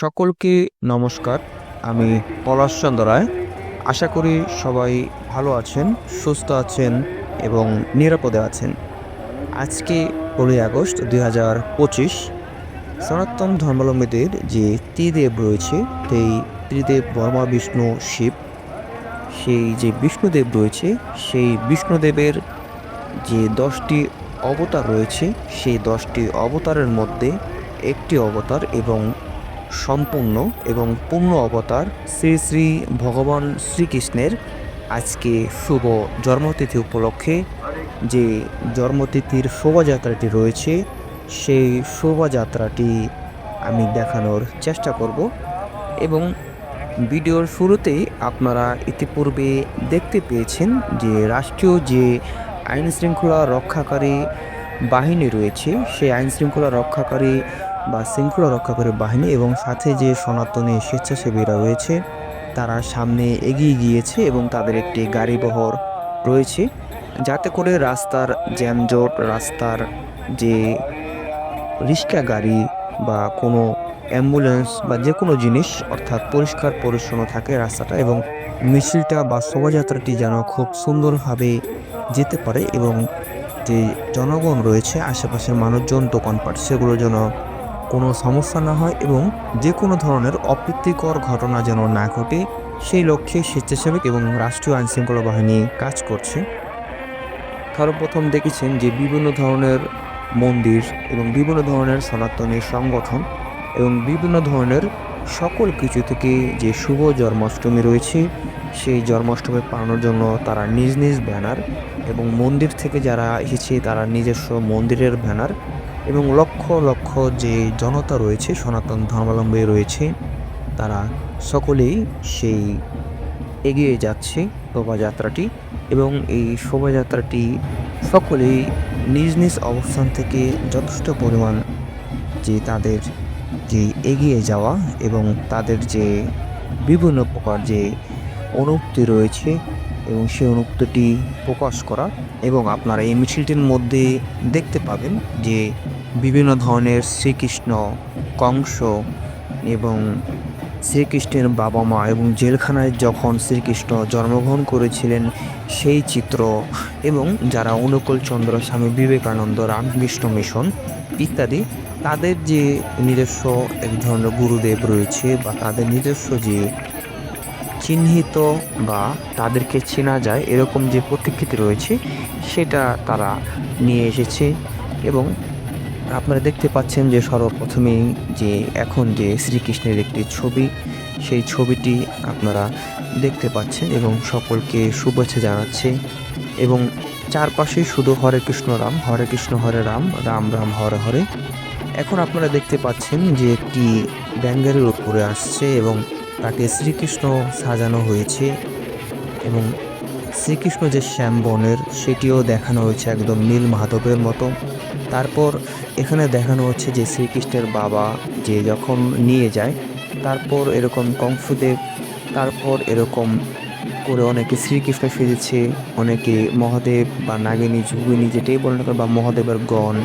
সকলকে নমস্কার। আমি পলাশ চন্দ্র রায়। আশা করি সবাই ভালো আছেন, সুস্থ আছেন এবং নিরাপদে আছেন। আজকে পনেরোই আগস্ট দুই হাজার পঁচিশ, সনাতন ধর্মাবলম্বীদের যে ত্রিদেব রয়েছে, সেই ত্রিদেব বর্মা বিষ্ণু শিব, সেই যে বিষ্ণুদেব রয়েছে, সেই বিষ্ণুদেবের যে দশটি অবতার রয়েছে, সেই দশটি অবতারের মধ্যে একটি অবতার এবং সম্পূর্ণ এবং পূর্ণ অবতার শ্রী শ্রী ভগবান শ্রীকৃষ্ণের আজকে শুভ জন্মতিথি উপলক্ষে যে জন্মতিথির শোভাযাত্রাটি রয়েছে, সেই শোভাযাত্রাটি আমি দেখানোর চেষ্টা করব এবং ভিডিওর শুরুতেই আপনারা ইতিপূর্বে দেখতে পেয়েছেন যে রাষ্ট্রীয় যে আইন শৃঙ্খলা রক্ষাকারী বাহিনী রয়েছে, সেই আইন শৃঙ্খলা রক্ষাকারী বা শৃঙ্খলা রক্ষাকারী বাহিনী এবং সাথে যে সনাতনী স্বেচ্ছাসেবীরা রয়েছে, তারা সামনে এগিয়ে গিয়েছে এবং তাদের একটি গাড়ি বহর রয়েছে। যাতে করে রাস্তার জ্যামজট, রাস্তার যে রিক্সা গাড়ি বা কোনো অ্যাম্বুলেন্স বা যে কোনো জিনিস, অর্থাৎ পরিষ্কার পরিচ্ছন্ন থাকে রাস্তাটা এবং মিছিলটা বা শোভাযাত্রাটি যেন খুব সুন্দরভাবে যেতে পারে এবং যে জনগণ রয়েছে, আশেপাশের মানুষজন, দোকানপাট, সেগুলো যেন কোনো সমস্যা না হয় এবং যে কোনো ধরনের অপ্রীতিকর ঘটনা যেন না ঘটে, সেই লক্ষ্যে স্বেচ্ছাসেবক এবং রাষ্ট্রীয় আইনশৃঙ্খলা বাহিনী কাজ করছে। সর্বপ্রথম দেখেছেন যে বিভিন্ন ধরনের মন্দির এবং বিভিন্ন ধরনের সনাতনী সংগঠন এবং বিভিন্ন ধরনের সকল কিছু থেকে যে শুভ জন্মাষ্টমী রয়েছে, সেই জন্মাষ্টমী পালনের জন্য তারা নিজ নিজ ব্যানার এবং মন্দির থেকে যারা এসেছে, তারা নিজস্ব মন্দিরের ব্যানার এবং লক্ষ লক্ষ যে জনতা রয়েছে, সনাতন ধর্মাবলম্বী রয়েছে, তারা সকলেই সেই এগিয়ে যাচ্ছে শোভাযাত্রাটি এবং এই শোভাযাত্রাটি সকলেই নিজ নিজ অবস্থান থেকে যথেষ্ট পরিমাণ যে তাদের যে এগিয়ে যাওয়া এবং তাদের যে বিভিন্ন প্রকার যে অনুভূতি রয়েছে এবং সেই অনুক্তটি প্রকাশ করা এবং আপনারা এই মিছিলটির মধ্যে দেখতে পাবেন যে বিভিন্ন ধরনের শ্রীকৃষ্ণ কংস এবং শ্রীকৃষ্ণের বাবা মা এবং জেলখানায় যখন শ্রীকৃষ্ণ জন্মগ্রহণ করেছিলেন, সেই চিত্র এবং যারা অনুকূল চন্দ্র, স্বামী বিবেকানন্দ, রামকৃষ্ণ মিশন ইত্যাদি, তাদের যে নিজস্ব এক ধরনের গুরুদেব রয়েছে বা তাদের নিজস্ব যে চিহ্নিত বা তাদেরকে চেনা যায় এরকম যে প্রতিকৃতি রয়েছে, সেটা তারা নিয়ে এসেছে এবং আপনারা দেখতে পাচ্ছেন যে সর্বপ্রথমেই যে এখন যে শ্রীকৃষ্ণের একটি ছবি, সেই ছবিটি আপনারা দেখতে পাচ্ছেন এবং সকলকে শুভেচ্ছা জানাচ্ছে এবং চারপাশে শুধু হরে কৃষ্ণ রাম, হরে কৃষ্ণ, হরে রাম রাম রাম, হরে হরে। এখন আপনারা দেখতে পাচ্ছেন যে একটি ব্যাঙ্গারের উপরে আসছে এবং তাকে শ্রীকৃষ্ণ সাজানো হয়েছে এবং শ্রীকৃষ্ণ যে শ্যাম বনের সেটিও দেখানো হয়েছে একদম নীল মাধবের মতো। তারপর এখানে দেখানো হচ্ছে যে শ্রীকৃষ্ণের বাবা যে যখন নিয়ে যায়, তারপর এরকম কংফুদেব, তারপর এরকম করে অনেকে শ্রীকৃষ্ণ সেজেছে, অনেকে মহাদেব বা নাগিনী, যোগিনী যেটাই বলেন বা মহাদেবের গণ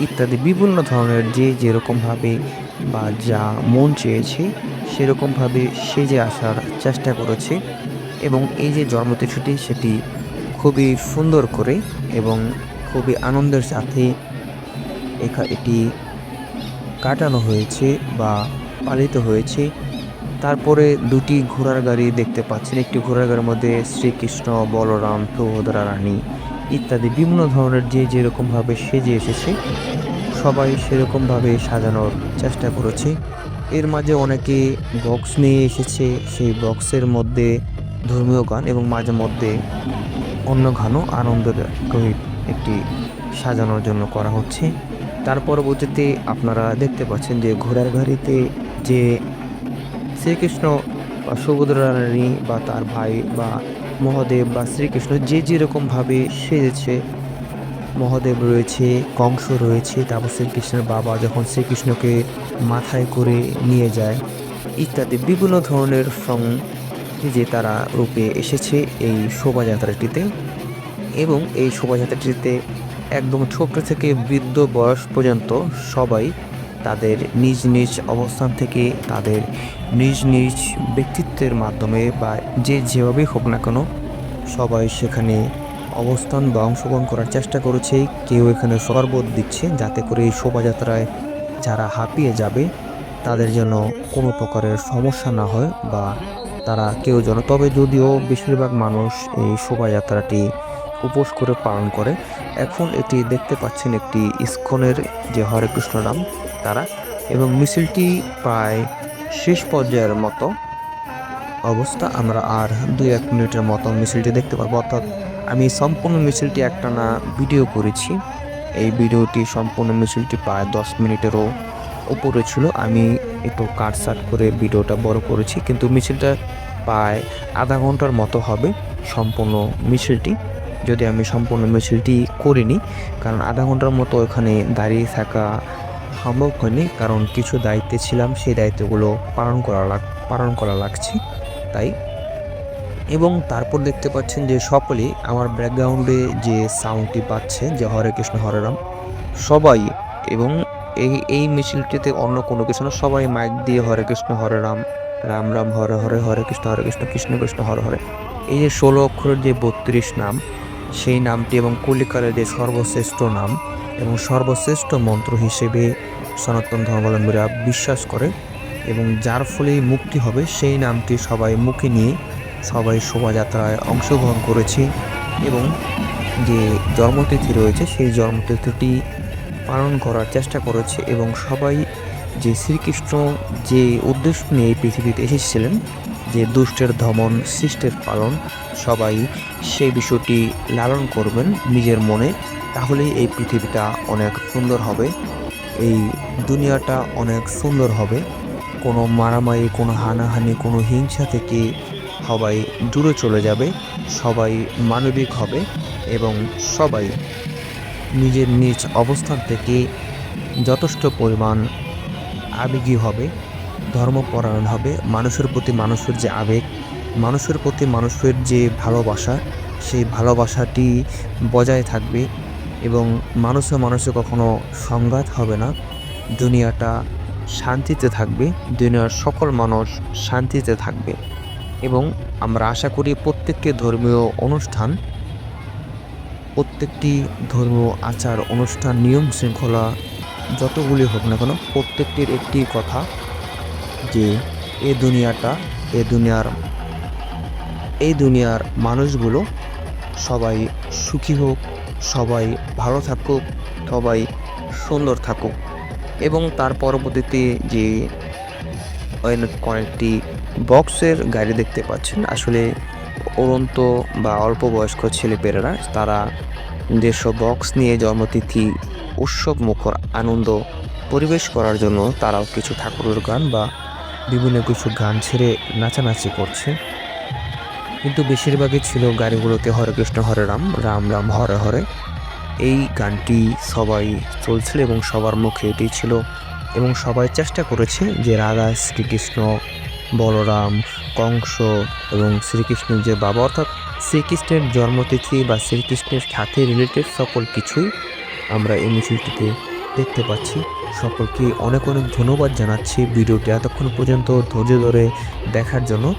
ইত্যাদি বিভিন্ন ধরনের যে যেরকমভাবে বা যা মন চেয়েছে সেরকমভাবে সেজে আসার চেষ্টা করেছে এবং এই যে জন্মতিথিটি সেটি খুবই সুন্দর করে এবং খুবই আনন্দের সাথে এটি কাটানো হয়েছে বা পালিত হয়েছে। তারপরে দুটি ঘোড়ার গাড়ি দেখতে পাচ্ছেন। একটি ঘোড়ার গাড়ির মধ্যে শ্রীকৃষ্ণ, বলরাম, সুভদ্রা, রানী ইত্যাদি বিভিন্ন ধরনের যে যেরকমভাবে সেজে এসেছে, সবাই সেরকমভাবে সাজানোর চেষ্টা করেছে। এর মাঝে অনেকে বক্স নিয়ে এসেছে, সেই বক্সের মধ্যে ধর্মীয় গান এবং মাঝে মধ্যে অন্য গানও আনন্দের একটি সাজানোর জন্য করা হচ্ছে। তার পরবর্তীতে আপনারা দেখতে পাচ্ছেন যে ঘোড়ার গাড়িতে যে শ্রীকৃষ্ণ বা সুভদ্রারানী বা তার ভাই বা মহাদেব বা শ্রীকৃষ্ণ যে যেরকমভাবে সেজেছে, মহাদেব রয়েছে, কংস রয়েছে, তারপর শ্রীকৃষ্ণের বাবা যখন শ্রীকৃষ্ণকে মাথায় করে নিয়ে যায়, ইত্যাদি বিভিন্ন ধরনের সং যে তারা রূপে এসেছে এই শোভাযাত্রাটিতে এবং এই শোভাযাত্রাটিতে একদম ছোট থেকে বৃদ্ধ বয়স পর্যন্ত সবাই তাদের নিজ নিজ অবস্থান থেকে তাদের নিজ নিজ ব্যক্তিত্বের মাধ্যমে বা যে যেভাবেই হোক না কেন সবাই সেখানে অবস্থান বা অংশগ্রহণ করার চেষ্টা করেছে। কেউ এখানে শরবত দিচ্ছে যাতে করে এই শোভাযাত্রায় যারা হাঁপিয়ে যাবে তাদের যেন কোনো প্রকারের সমস্যা না হয় বা তারা কেউ যেন তবে যদিও বেশিরভাগ মানুষ এই শোভাযাত্রাটি উপোস করে পালন করে। এখন এটি দেখতে পাচ্ছেন একটি ইস্কনের যে হরে কৃষ্ণ নাম তারা এবং মিছিলটি প্রায় শেষ পর্যায়ের মতো অবস্থা। আমরা আর দুই এক মিনিটের মতো মিছিলটি দেখতে পাবো অর্থাৎ আমি সম্পূর্ণ মিছিলটি একটানা ভিডিও করেছি। এই ভিডিওটি সম্পূর্ণ মিছিলটি প্রায় দশ মিনিটেরও উপরে ছিল। আমি একটু কাটসাট করে ভিডিওটা বড় করেছি, কিন্তু মিছিলটা প্রায় আধা ঘণ্টার মতো হবে সম্পূর্ণ মিছিলটি। যদি আমি সম্পূর্ণ মিছিলটি করিনি, কারণ আধা ঘণ্টার মতো ওখানে দাঁড়িয়ে থাকা সম্ভব হয়নি, কারণ কিছু দায়িত্বে ছিলাম, সেই দায়িত্বগুলো পালন করা লাগ, পালন করা লাগছে, তাই। এবং তারপর দেখতে পাচ্ছেন যে সকলেই আমার ব্যাকগ্রাউন্ডে যে সাউন্ডটি পাচ্ছে, যে হরে কৃষ্ণ, হরে রাম, সবাই এবং এই এই মিছিলটিতে অন্য কোনো কিছু না, সবাই মাইক দিয়ে হরে কৃষ্ণ, হরে রাম রাম রাম, হরে হরে হরে কৃষ্ণ হরে কৃষ্ণ কৃষ্ণ কৃষ্ণ, হরে হরে। এই যে ষোলো অক্ষরের যে বত্রিশ নাম সেই নামটি এবং কলিকালের সর্বশ্রেষ্ঠ নাম এবং সর্বশ্রেষ্ঠ মন্ত্র হিসেবে সনাতন ধর্মাবলম্বীরা বিশ্বাস করে এবং যার ফলে মুক্তি হবে সেই নামটি সবাই মুখে নিয়ে সবাই শোভাযাত্রায় অংশগ্রহণ করেছে এবং যে জন্মতিথি রয়েছে সেই জন্মতিথিটি পালন করার চেষ্টা করেছে এবং সবাই যে শ্রীকৃষ্ণ যে উদ্দেশ্য নিয়ে এই পৃথিবীতে এসেছিলেন যে দুষ্টের দমন সৃষ্টের পালন, সবাই সেই বিষয়টি লালন করবেন নিজের মনে, তাহলেই এই পৃথিবীটা অনেক সুন্দর হবে। এই দুনিয়াটা অনেক সুন্দর হবে। কোনো মারামারি, কোনো হানাহানি, কোনো হিংসা থেকে সবাই দূরে চলে যাবে, সবাই মানবিক হবে এবং সবাই নিজের নিজ অবস্থান থেকে যথেষ্ট পরিমাণ আবেগী হবে। ধর্মপরায়ণ হবে। মানুষের প্রতি মানুষের যে আবেগ, মানুষের প্রতি মানুষের যে ভালোবাসা, সেই ভালোবাসাটি বজায় থাকবে এবং মানুষে মানুষে কখনো সংঘাত হবে না। দুনিয়াটা শান্তিতে থাকবে, দুনিয়ার সকল মানুষ শান্তিতে থাকবে এবং আমরা আশা করি প্রত্যেকটি ধর্মীয় অনুষ্ঠান, প্রত্যেকটি ধর্মীয় আচার, অনুষ্ঠান নিয়ম শৃঙ্খলা যতগুলি হোক না কেন, প্রত্যেকটির একটি কথা। যে এ দুনিয়াটা, এ দুনিয়ার এই দুনিয়ার মানুষগুলো সবাই সুখী হোক, সবাই ভালো থাকুক, সবাই সুন্দর থাকুক। এবং তার পরবর্তীতে যে কয়েকটি বক্সের গাড়ি দেখতে পাচ্ছেন, আসলে উড়ন্ত বা অল্প বয়স্ক ছেলেপেলেরা, তারা দেড়শো বক্স নিয়ে জন্মতিথি, উৎসব, মুখর আনন্দ পরিবেশ করার জন্য তারাও কিছু ঠাকুরের গান বা বিভিন্ন কিছু গান ছেড়ে নাচানাচি করছে। কিন্তু বেশিরভাগই ছিল গাড়িগুলোতে হরে কৃষ্ণ, হরে রাম রাম রাম, হরে হরে। এই গানটি সবাই চলছিল এবং সবার মুখে এটি ছিল। এবং সবাই চেষ্টা করেছে যে রাধা, শ্রীকৃষ্ণ, বলরাম, কংস এবং শ্রীকৃষ্ণের যে বাবা, অর্থাৎ শ্রীকৃষ্ণের জন্মতিথি বা শ্রীকৃষ্ণের সাথে রিলেটেড সকল কিছুই আমরা এই মিছিলটিতে দেখতে পাচ্ছি। সকলকে অনেক অনেক ধন্যবাদ জানাচ্ছি ভিডিওটি এতক্ষণ পর্যন্ত ধৈর্য ধরে দেখার জন্য।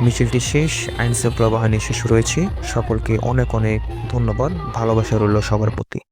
মিছিলটি শেষ, আইনশৃঙ্খলা বাহিনী শেষ রয়েছে। সকলকে অনেক অনেক ধন্যবাদ। ভালোবাসা রইল সবার প্রতি।